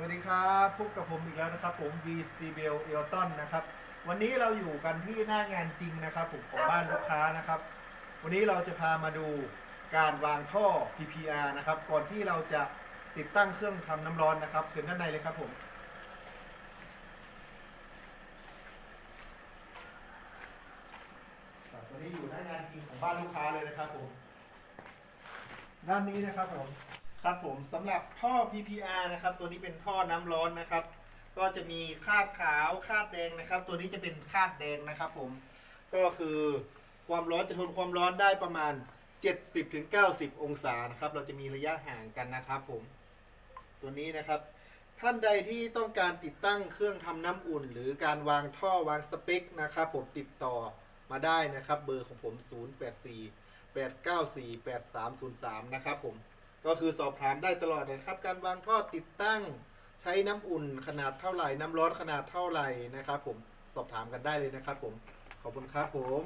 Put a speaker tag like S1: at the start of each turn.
S1: สวัสดีครับพบกับผมอีกแล้วนะครับ ผม V s t e b e l e l t o n นะครับ วันนี้เราอยู่กันที่หน้างานจริงนะครับ ผมของบ้านลูกค้านะครับ วันนี้เราจะพามาดูการวางท่อ PPR นะครับ ก่อนที่เราจะติดตั้งเครื่องทำน้ำร้อนนะครับเชิญด้านในเลยครับผมครับวันนี้อยู่หน้างานจริงของบ้านลูกค้าเลยนะครับผม ด้านนี้นะครับผม ครับผมสำหรับท่อ PPR นะครับ ตัวนี้เป็นท่อน้ำร้อนนะครับ ก็จะมีคาดขาวคาดแดงนะครับ ตัวนี้จะเป็นคาดแดงนะครับ ผมก็คือความร้อนจะทนความร้อนได้ประมาณ 70-90 องศานะครับ เราจะมีระยะห่างกันนะครับผม ตัวนี้นะครับท่านใดที่ต้องการติดตั้งเครื่องทำน้ำอุ่น หรือการวางท่อวางสเปคนะครับผมติดต่อมาได้นะครับ เบอร์ของผม 084 894 8303 นะครับผม ก็คือสอบถามได้ตลอดนะครับ การวางท่อติดตั้งใช้น้ำอุ่นขนาดเท่าไหร่น้ำร้อนขนาดเท่าไหร่นะครับ ผมสอบถามกันได้เลยนะครับ ผมขอบคุณครับผม